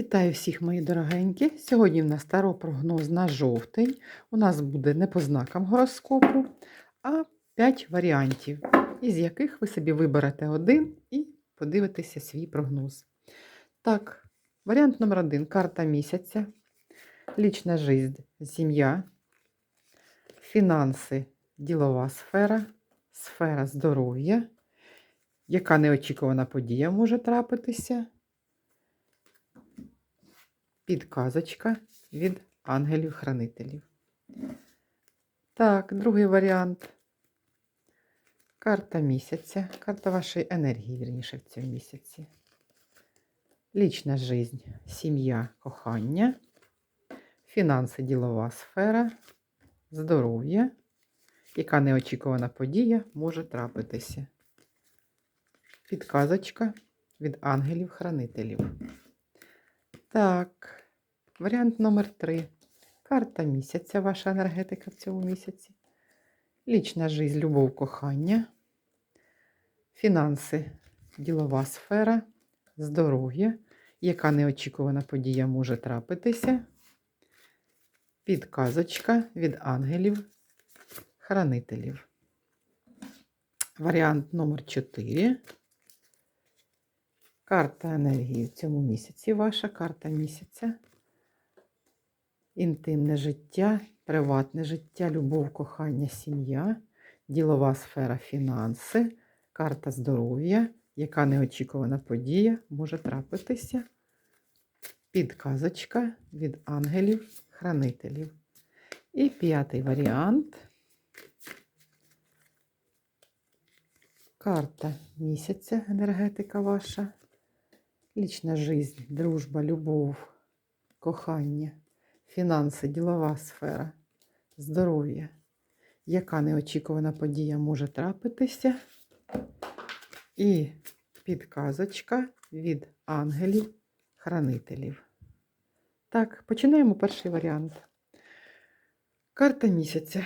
Вітаю всіх, мої дорогенькі. Сьогодні в нас старопрогноз на жовтень. У нас буде не по знакам гороскопу, а 5 варіантів, із яких ви собі виберете один і подивитеся свій прогноз. Так, варіант номер один карта місяця, лічна жизнь, сім'я, фінанси, ділова сфера, сфера здоров'я, яка неочікувана подія може трапитися підказочка від ангелів-хранителів. Так, другий варіант. Карта місяця, карта вашої енергії, вірніше, в цьому місяці. Лічна жизнь, сім'я, кохання, фінанси, ділова сфера, здоров'я, яка неочікувана подія може трапитися. Підказочка від ангелів-хранителів. Так, варіант номер три. Карта місяця, ваша енергетика в цьому місяці. Лічна жизнь, любов, кохання, фінанси, ділова сфера, здоров'я, яка неочікувана подія може трапитися. Підказочка від ангелів, хранителів. Варіант номер 4. Карта енергії в цьому місяці. Ваша карта місяця. Інтимне життя, приватне життя, любов, кохання, сім'я, ділова сфера, фінанси, карта здоров'я, яка неочікувана подія може трапитися. Підказочка від ангелів-хранителів. І п'ятий варіант. Карта місяця, енергетика ваша. Лічна жизнь, дружба, любов, кохання, фінанси, ділова сфера, здоров'я. Яка неочікувана подія може трапитися? І підказочка від ангелів-хранителів. Так, починаємо перший варіант. Карта місяця.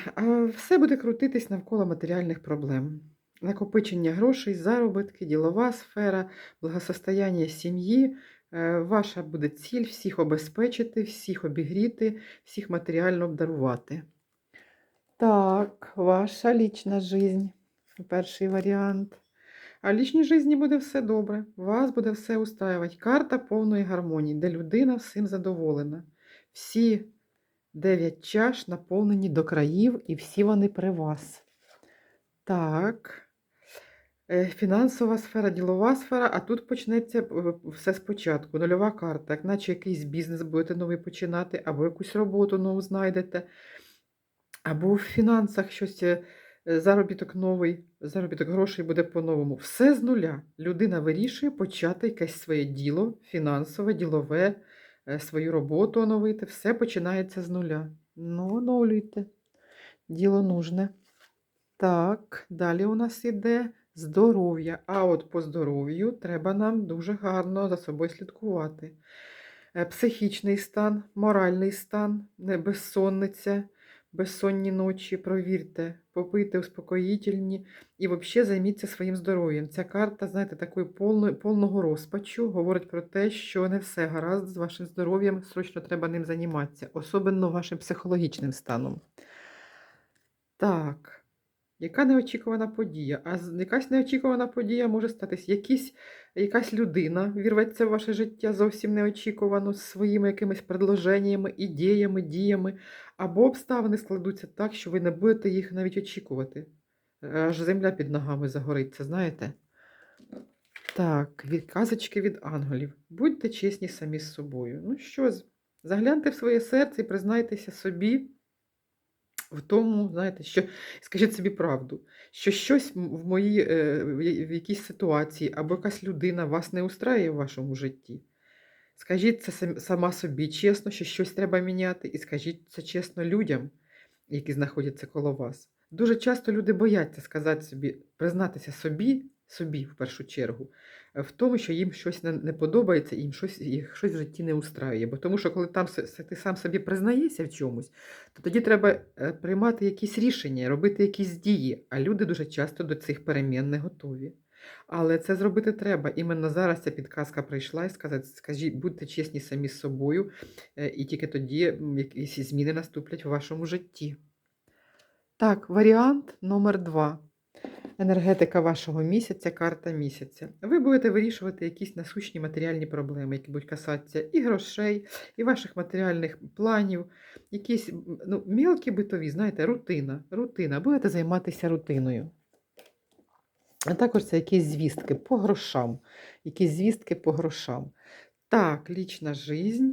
Все буде крутитись навколо матеріальних проблем накопичення грошей, заробітки, ділова сфера, благосостояння сім'ї. Е, ваша буде ціль всіх обезпечити, всіх обігріти, всіх матеріально обдарувати. Так, ваша лічна жизнь. Перший варіант. А лічній житті буде все добре. Вас буде все устраювати. Карта повної гармонії, де людина всім задоволена. Всі дев'ять чаш наповнені до країв, і всі вони при вас. Так. Е, фінансова сфера, ділова сфера, а тут почнеться е, все спочатку. Нульова карта, як наче якийсь бізнес будете новий починати, або якусь роботу нову знайдете, або в фінансах щось, е, заробіток новий, заробіток грошей буде по-новому. Все з нуля. Людина вирішує почати якесь своє діло, фінансове, ділове, свою роботу оновити. Все починається з нуля. Ну, оновлюйте. Діло нужне. Так, далі у нас іде здоров'я. А от по здоров'ю треба нам дуже гарно за собою слідкувати. Е, психічний стан, моральний стан, безсонниця, безсонні ночі, провірте, попийте успокоїтельні і взагалі займіться своїм здоров'ям. Ця карта, знаєте, такої повно, повного розпачу говорить про те, що не все гаразд з вашим здоров'ям, срочно треба ним займатися, особливо вашим психологічним станом. Так. Яка неочікувана подія? А якась неочікувана подія може статись. Якісь, якась людина вірветься в ваше життя зовсім неочікувано з своїми якимись предложеннями, ідеями, діями, або обставини складуться так, що ви не будете їх навіть очікувати. Аж земля під ногами загориться, знаєте? Так, від казочки від ангелів. Будьте чесні самі з собою. Ну що, загляньте в своє серце і признайтеся собі в тому, знаєте, що скажіть собі правду, що щось в моїй е, в якійсь ситуації або якась людина вас не устраює в вашому житті. Скажіть це сама собі чесно, що щось треба міняти, і скажіть це чесно людям, які знаходяться коло вас. Дуже часто люди бояться сказати собі, признатися собі, собі в першу чергу, в тому, що їм щось не, подобається, їм щось їх щось в житті не устраює. Бо тому що, коли там ти сам собі признаєшся в чомусь, то тоді треба е, приймати якісь рішення, робити якісь дії. А люди дуже часто до цих перемін не готові. Але це зробити треба. Іменно зараз ця підказка прийшла і сказати, скажіть, будьте чесні самі з собою, е, і тільки тоді якісь зміни наступлять в вашому житті. Так, варіант номер два. Енергетика вашого місяця, карта місяця. Ви будете вирішувати якісь насущні матеріальні проблеми, які будуть касатися і грошей, і ваших матеріальних планів, якісь ну, мілкі битові, знаєте, рутина. Рутина. Будете займатися рутиною. А також це якісь звістки по грошам. Якісь звістки по грошам. Так, лічна жизнь,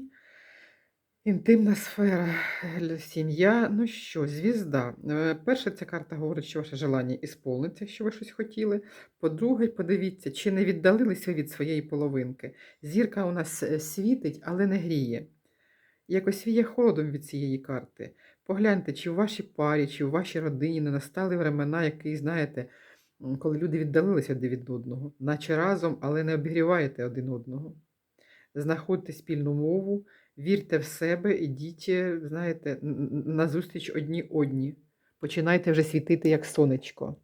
інтимна сфера, сім'я. Ну що, звізда. Е, Перше, ця карта говорить, що ваше желання ісполниться, що ви щось хотіли. По-друге, подивіться, чи не віддалились ви від своєї половинки. Зірка у нас е, світить, але не гріє. Якось віє холодом від цієї карти. Погляньте, чи в вашій парі, чи в вашій родині не настали времена, які, знаєте, коли люди віддалилися один від одного, наче разом, але не обігріваєте один одного. Знаходьте спільну мову, вірте в себе, ідіть, знаєте, назустріч одні одні. Починайте вже світити як сонечко.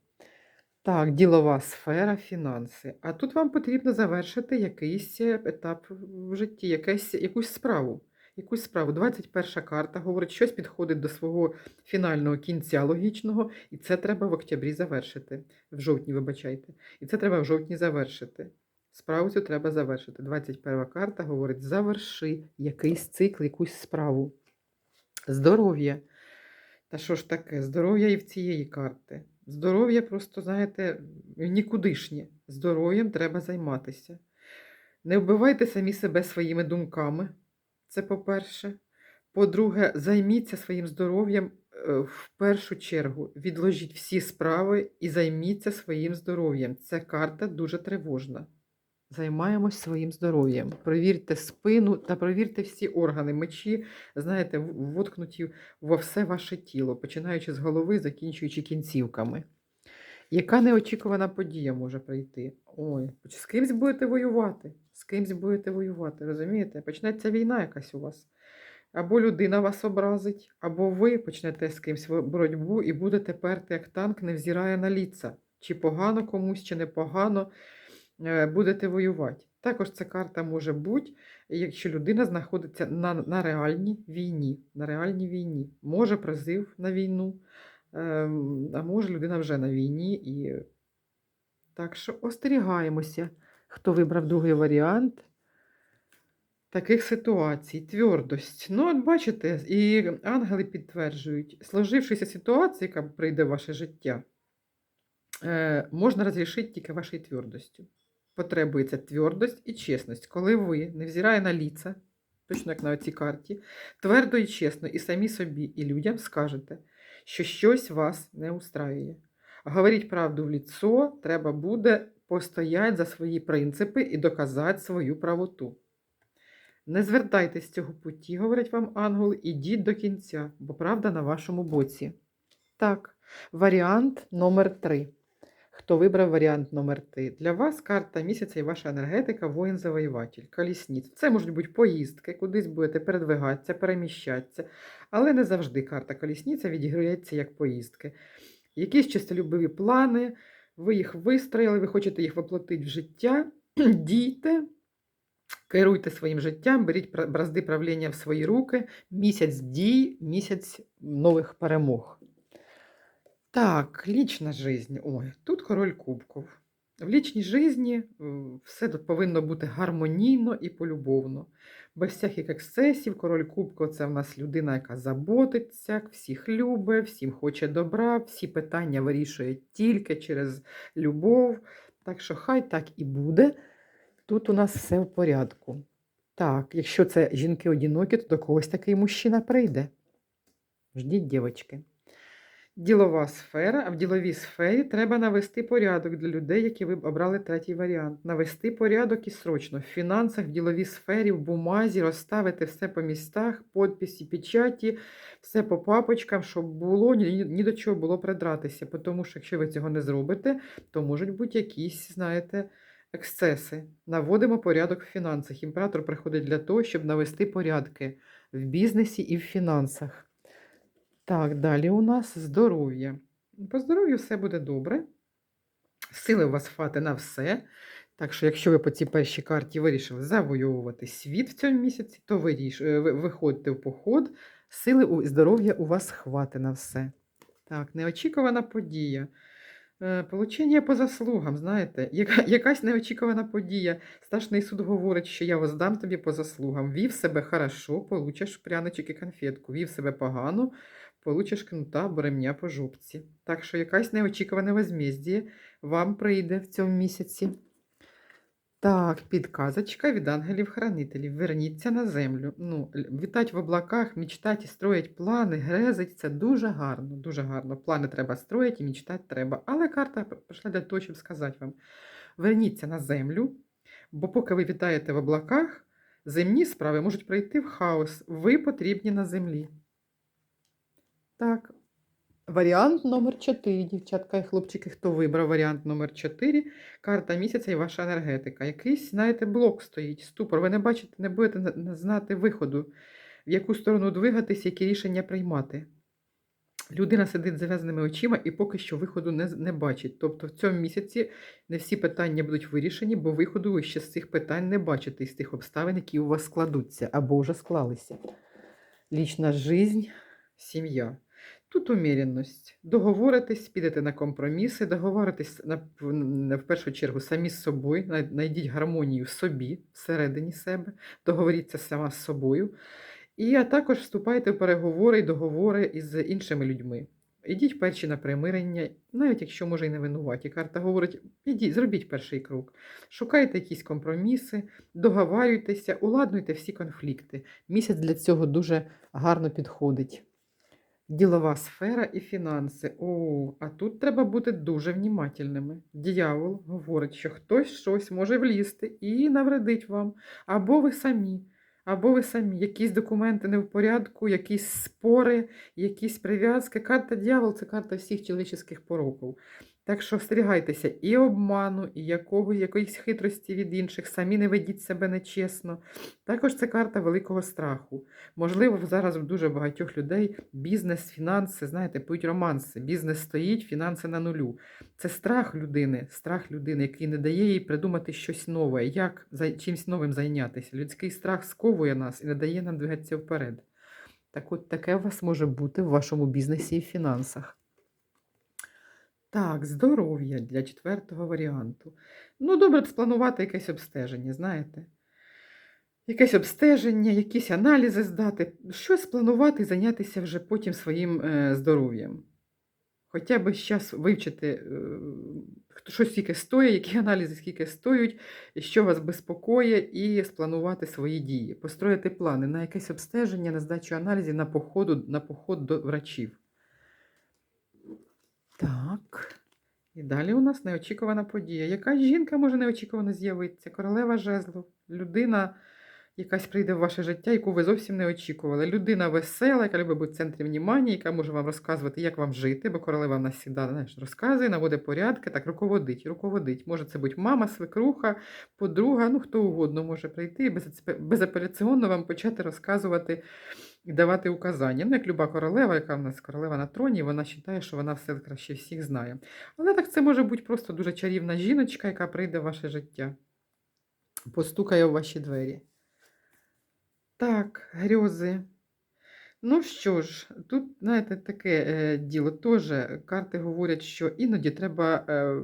Так, ділова сфера, фінанси. А тут вам потрібно завершити якийсь е, етап в житті, якесь, якусь справу. Якусь справу. 21 карта говорить, щось підходить до свого фінального кінця логічного, і це треба в октябрі завершити. В жовтні, вибачайте. І це треба в жовтні завершити. Справу цю треба завершити. 21 карта говорить: заверши якийсь цикл, якусь справу. Здоров'я. Та що ж таке? Здоров'я і в цієї карти. Здоров'я просто, знаєте, нікудишнє. Здоров'ям треба займатися. Не вбивайте самі себе своїми думками. Це по-перше. По-друге, займіться своїм здоров'ям е, в першу чергу. Відложіть всі справи і займіться своїм здоров'ям. Ця карта дуже тривожна. Займаємось своїм здоров'ям. Провірте спину та провірте всі органи. Мечі, знаєте, воткнуті во все ваше тіло, починаючи з голови, закінчуючи кінцівками. Яка неочікувана подія може прийти? Ой, з кимсь будете воювати. З кимсь будете воювати, розумієте? Почнеться війна якась у вас. Або людина вас образить, або ви почнете з кимсь боротьбу і будете перти як танк, невзирає на ліца. Чи погано комусь, чи непогано будете воювати. Також ця карта може бути, якщо людина знаходиться на, на реальній війні. На реальній війні. Може призив на війну, ем, а може людина вже на війні. І... Так що остерігаємося, хто вибрав другий варіант таких ситуацій. Твердость. Ну, от бачите, і ангели підтверджують, сложившися ситуація, яка прийде в ваше життя, е, можна розрішити тільки вашою твердостю. Потребується твердость і чесність. Коли ви, невзирає на ліца, точно як на цій карті, твердо і чесно і самі собі, і людям скажете, що щось вас не устраює. Говоріть правду в ліцо, треба буде постояти за свої принципи і доказати свою правоту. Не звертайтесь з цього путі, говорять вам ангели, ідіть до кінця, бо правда на вашому боці. Так, варіант номер 3 Хто вибрав варіант номер 3 Для вас карта місяця і ваша енергетика воїн-завоюватель, колісніць. Це можуть бути поїздки, кудись будете передвигатися, переміщатися. Але не завжди карта колісниця відіграється як поїздки. Якісь чистолюбиві плани, ви їх вистроїли, ви хочете їх воплотити в життя, дійте, керуйте своїм життям, беріть бразди правління в свої руки, місяць дій, місяць нових перемог. Так, лічна жизнь. Ой, тут король кубків. В лічній житті все тут повинно бути гармонійно і полюбовно. Без всяких ексцесів, король кубків це в нас людина, яка заботиться, всіх любить, всім хоче добра, всі питання вирішує тільки через любов. Так що хай так і буде. Тут у нас все в порядку. Так, якщо це жінки одинокі, то до когось такий мужчина прийде. Ждіть, дівчатки. Ділова сфера, а в діловій сфері треба навести порядок для людей, які ви обрали третій варіант. Навести порядок і срочно. В фінансах, в діловій сфері, в бумазі, розставити все по містах, подписі, печаті, все по папочкам, щоб було ні, ні до чого було придратися. Тому що якщо ви цього не зробите, то можуть бути якісь, знаєте, ексцеси. Наводимо порядок в фінансах. Імператор приходить для того, щоб навести порядки в бізнесі і в фінансах. Так, далі у нас здоров'я. По здоров'ю все буде добре. Сили у вас хвати на все. Так що, якщо ви по цій першій карті вирішили завойовувати світ в цьому місяці, то виріш... е, виходьте в поход. Сили здоров'я у вас хвати на все. Так, неочікувана подія. Е, Получення по заслугам, знаєте, яка, якась неочікувана подія. Страшний суд говорить, що я воздам тобі по заслугам. Вів себе хорошо, получиш пряничок і конфетку. Вів себе погано, получиш кнута або ремня по жопці. Так що якась неочікуване возмездіє вам прийде в цьому місяці. Так, підказочка від ангелів-хранителів. Верніться на землю. Ну, вітать в облаках, мечтать і строїть плани, грезить це дуже гарно, дуже гарно. Плани треба строїти і мечтати треба. Але карта прийшла для того, щоб сказати вам: верніться на землю, бо поки ви вітаєте в облаках, земні справи можуть прийти в хаос. Ви потрібні на землі. Так. Варіант номер 4, дівчатка і хлопчики, хто вибрав варіант номер 4, карта місяця і ваша енергетика. Якийсь, знаєте, блок стоїть, ступор. Ви не бачите, не будете на- на- знати виходу, в яку сторону двигатись, які рішення приймати. Людина сидить зав'язаними очима і поки що виходу не, не бачить. Тобто в цьому місяці не всі питання будуть вирішені, бо виходу ви ще з цих питань не бачите, із тих обставин, які у вас складуться або вже склалися. Лічна жизнь, сім'я. Тут уміряність. Договоритись, підете на компроміси, договоритись на, в, першу чергу самі з собою, знайдіть гармонію в собі, всередині себе, договоріться сама з собою. І а також вступайте в переговори і договори із іншими людьми. Ідіть перші на примирення, навіть якщо може і не винуваті. Карта говорить, ідіть, зробіть перший крок. Шукайте якісь компроміси, договарюйтеся, уладнуйте всі конфлікти. Місяць для цього дуже гарно підходить. Ділова сфера і фінанси. О, а тут треба бути дуже внімательними. Діявол говорить, що хтось щось може влізти і навредить вам. Або ви самі, або ви самі. Якісь документи не в порядку, якісь спори, якісь прив'язки. Карта дьявол це карта всіх чоловічих пороків. Так що остерігайтеся і обману, і якого, якоїсь хитрості від інших, самі не ведіть себе нечесно. Також це карта великого страху. Можливо, зараз в дуже багатьох людей бізнес, фінанси, знаєте, п'ють романси. Бізнес стоїть, фінанси на нулю. Це страх людини, страх людини, який не дає їй придумати щось нове, як чимось новим зайнятися. Людський страх сковує нас і не дає нам двигатися вперед. Так от таке у вас може бути в вашому бізнесі і фінансах. Так, здоров'я для четвертого варіанту. Ну, добре спланувати якесь обстеження, знаєте. Якесь обстеження, якісь аналізи здати, щось планувати і зайнятися вже потім своїм е, здоров'ям. Хоча б зараз вивчити, е, що скільки стоїть, які аналізи скільки стоять, що вас безпокоїть, і спланувати свої дії, построїти плани на якесь обстеження, на здачу аналізів, на, походу, на поход до врачів. Так. І далі у нас неочікувана подія. Яка жінка може неочікувано з'явитися? Королева жезлу. Людина, якась прийде в ваше життя, яку ви зовсім не очікували. Людина весела, яка любить бути в центрі внимання, яка може вам розказувати, як вам жити, бо королева в нас завжди знаєш, розказує, наводить порядки, так руководить, руководить. Може це бути мама, свекруха, подруга, ну хто угодно може прийти і безапе- безапеляційно вам почати розказувати і давати указання. Ну, як люба королева, яка в нас королева на троні, вона вважає, що вона все краще всіх знає. Але так це може бути просто дуже чарівна жіночка, яка прийде в ваше життя, постукає в ваші двері. Так, грьози. Ну що ж, тут, знаєте, таке е, діло теж. Карти говорять, що іноді треба е,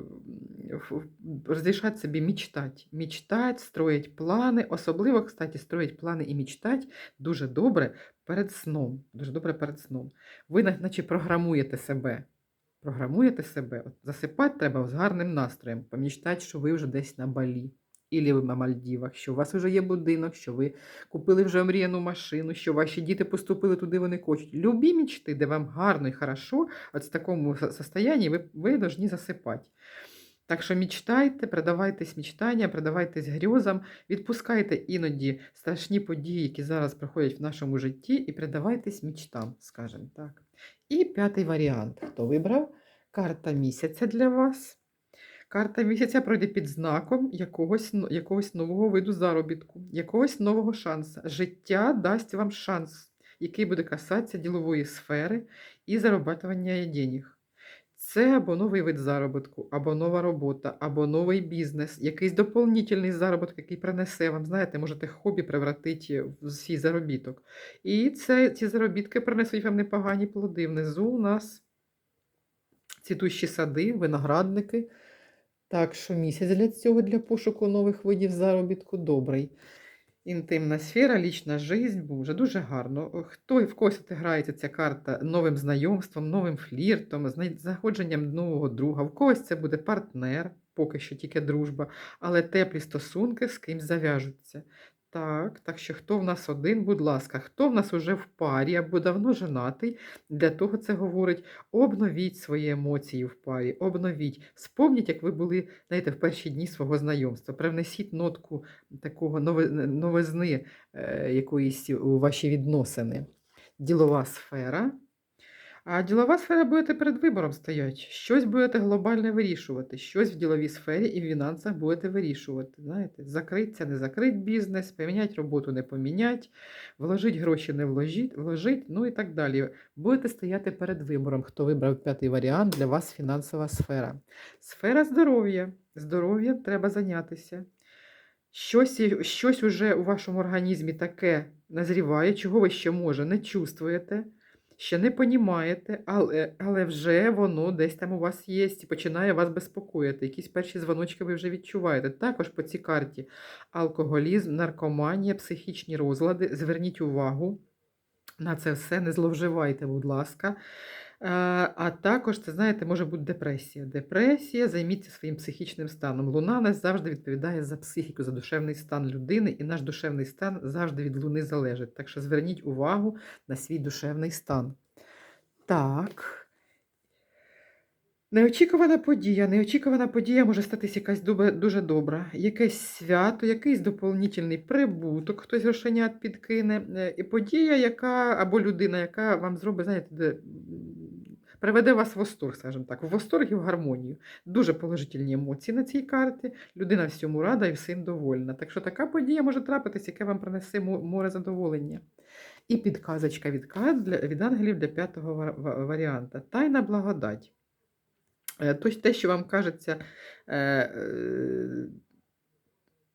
розрішати собі мечтати. Мечтати, строїть плани. Особливо, кстати, строїть плани і мечтати дуже добре перед сном. Дуже добре перед сном. Ви наче програмуєте себе. Програмуєте себе. От засипати треба з гарним настроєм. Помічтати, що ви вже десь на Балі. Ілі ви на Мальдівах, що у вас вже є будинок, що ви купили вже мріяну машину, що ваші діти поступили туди, вони хочуть. Любі мічти, де вам гарно і хорошо, от в такому состоянні ви повинні засипати. Так що мечтайте, предавайтесь мечтанням, предавайтесь грьозам, відпускайте іноді страшні події, які зараз проходять в нашому житті, і предавайтесь мечтам, скажімо так. І п'ятий варіант. Хто вибрав? Карта місяця для вас. Карта місяця пройде під знаком якогось, якогось нового виду заробітку, якогось нового шансу. Життя дасть вам шанс, який буде касатися ділової сфери і зарабатування денег. Це або новий вид заробітку, або нова робота, або новий бізнес, якийсь доповнительний заробіток, який принесе вам, знаєте, можете хобі превратити в свій заробіток. І це, ці заробітки принесуть вам непогані плоди. Внизу у нас цвітущі сади, виноградники. Так що місяць для цього, для пошуку нових видів заробітку добрий. Інтимна сфера, лічна жизнь, боже, дуже гарно. Хто в когось грається ця карта новим знайомством, новим фліртом, знаходженням нового друга. В когось це буде партнер, поки що тільки дружба, але теплі стосунки з ким зав'яжуться. Так, так що хто в нас один, будь ласка, хто в нас уже в парі або давно женатий, для того це говорить, обновіть свої емоції в парі, обновіть. Спомніть, як ви були, знаєте, в перші дні свого знайомства. Привнесіть нотку такого новизни е, якоїсь у ваші відносини. Ділова сфера. А ділова сфера будете перед вибором стоять. Щось будете глобальне вирішувати, щось в діловій сфері і в фінансах будете вирішувати. Знаєте, закриться, не закрить бізнес, поміняти роботу, не помінять, вложить гроші, не вложить, вложить, ну і так далі. Будете стояти перед вибором, хто вибрав п'ятий варіант, для вас фінансова сфера. Сфера здоров'я. Здоров'ям треба зайнятися. Щось, щось уже у вашому організмі таке назріває, чого ви ще може не чувствуєте, ще не понімаєте, але, але вже воно десь там у вас є і починає вас безпокоїти. Якісь перші дзвоночки ви вже відчуваєте. Також по цій карті алкоголізм, наркоманія, психічні розлади. Зверніть увагу на це все, не зловживайте, будь ласка. Е, А також, це знаєте, може бути депресія. Депресія, займіться своїм психічним станом. Луна нас завжди відповідає за психіку, за душевний стан людини, і наш душевний стан завжди від Луни залежить. Так що зверніть увагу на свій душевний стан. Так. Неочікувана подія. Неочікувана подія може статись якась дуже добра. Якесь свято, якийсь доповнительний прибуток, хтось грошенят підкине. е, І подія, яка або людина, яка вам зробить, знаєте, де, приведе вас в восторг, скажімо так, в восторг і в гармонію. Дуже положительні емоції на цій карті. Людина всьому рада і всім довольна. Так що така подія може трапитись, яке вам принесе море задоволення. І підказочка від від ангелів для п'ятого ва- ва- варіанта. Тайна благодать. Тобто те, що вам кажеться е, е,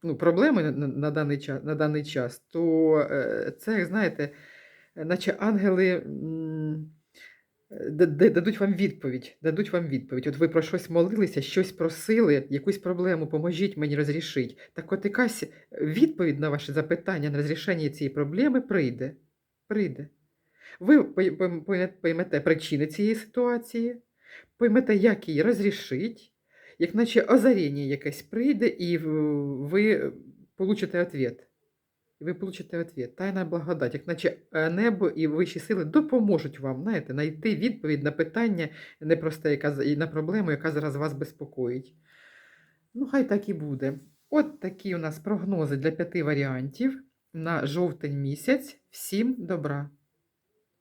ну, проблемою на, на, даний час, на даний час, то це, знаєте, наче ангели дадуть вам відповідь. Дадуть вам відповідь. От ви про щось молилися, щось просили, якусь проблему, поможіть мені розрішити. Так от якась відповідь на ваше запитання на розрішення цієї проблеми прийде. Прийде. Ви пой- пой- пой- поймете причини цієї ситуації, поймете, як її розрішить, як наче озаріння якесь прийде, і ви получите відповідь. І ви получите відповідь. Тайна благодать, як наче небо і вищі сили допоможуть вам, знаєте, знайти відповідь на питання непросте, яка і на проблему, яка зараз вас безпокоїть. Ну, хай так і буде. От такі у нас прогнози для п'яти варіантів на жовтень місяць. Всім добра!